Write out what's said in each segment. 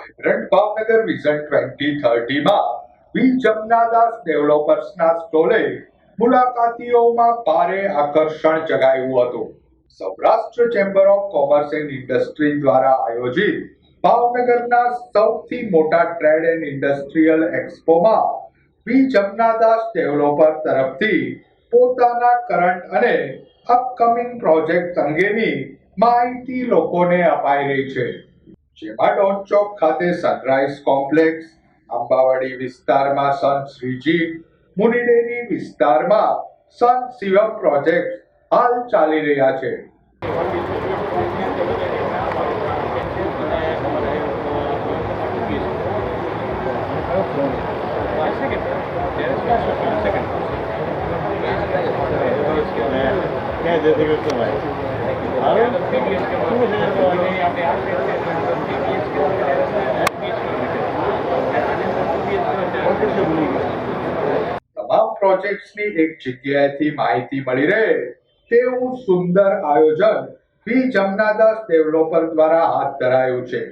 Vibrant Bhavnagar vision twenty થર્ટીમાં V Jamnadas ડેવલપર્સના સ્ટોલે મુલાકાતીઓમાં ભારે આકર્ષણ જગાયું હતું. Saurashtra chamber of commerce and industry દ્વારા આયોજિત ભાવનગરના સૌથી મોટા ટ્રેડ એન્ડ ઇન્ડસ્ટ્રીયલ એક્સપોમાં વી જમનાદાસ ડેવલપર તરફથી પોતાના કરંટ અને અપકમિંગ પ્રોજેક્ટ અંગેની માહિતી લોકોને અપાઈ રહી છે. જેમાં ડોન ચોક ખાતે સનરાઈઝ કોમ્પ્લેક્સ અંબાવાડી વિસ્તારમાં સન શ્રીજી, મુનિડેરી વિસ્તારમાં સન શિવમ પ્રોજેક્ટ હાલ ચાલી રહ્યા છે. ક્યાં good કૃષ્ણભાઈ તમામ પ્રોજેક્ટ્સની એક જગ્યાએથી માહિતી મળી રહે તેવું સુંદર આયોજન બી જમનાદાસ ડેવલપર દ્વારા હાથ ધરાયું છે.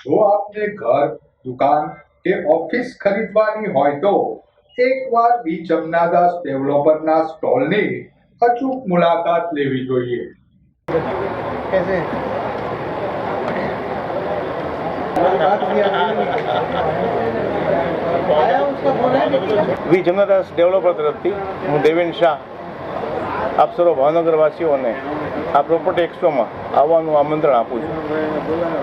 જો આપને ઘર, દુકાન કે ઓફિસ ખરીદવાની હોય તો એકવાર બી જમનાદાસ ડેવલપરના સ્ટોલની અચૂક મુલાકાત લેવી જોઈએ. कैसे? વી જમનાદાસ ડેવલપર તરફથી હું દેવેન શાહ, આપ સર્વ ભાવનગરવાસીઓને આ પ્રોપર્ટી એક્સપોમાં આવવાનું આમંત્રણ આપું છું.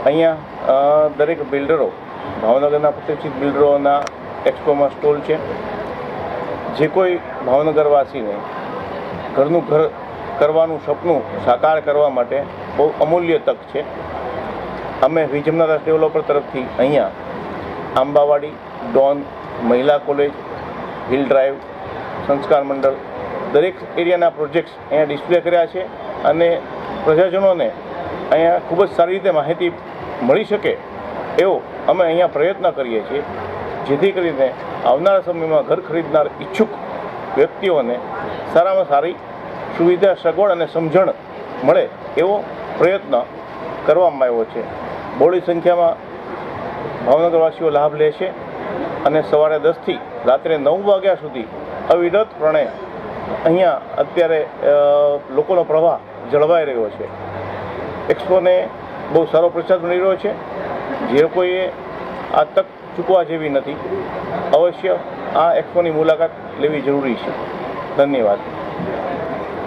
અહીંયા દરેક બિલ્ડરો ભાવનગરના પ્રતિષ્ઠિત બિલ્ડરોના એક્સપોમાં સ્ટોલ છે. જે કોઈ ભાવનગરવાસીને ઘરનું ઘર કરવાનું સપનું સાકાર કરવા માટે બહુ અમૂલ્ય તક છે. અમે વિજમનાદાસ ડેવલપર તરફથી અહીંયા આંબાવાડી, ડોન, મહિલા college, hill drive, Sanskar Mandal દરેક એરિયાના પ્રોજેક્ટ્સ અહીંયા ડિસ્પ્લે કર્યા છે અને પ્રજાજનોને અહીંયા ખૂબ જ સારી રીતે માહિતી મળી શકે એવો અમે અહીંયા પ્રયત્ન કરીએ છીએ. જેથી કરીને આવનારા સમયમાં ઘર ખરીદનાર ઈચ્છુક વ્યક્તિઓને સારામાં સારી સુવિધા, સગવડ અને સમજણ મળે એવો પ્રયત્ન કરવામાં આવ્યો છે. બોડી સંખ્યામાં ભાવનગરવાસીઓ લાભ લે છે અને સવારે દસથી રાત્રે નવ વાગ્યા સુધી અવિરતપણે અહીંયા અત્યારે લોકોનો પ્રવાહ જળવાઈ રહ્યો છે. એક્સપોને બહુ સારો પ્રસાદ મળી રહ્યો છે. જે કોઈએ આ તક ચૂકવા જેવી નથી. અવશ્ય આ એક્સપોની મુલાકાત લેવી જરૂરી છે. ધન્યવાદ.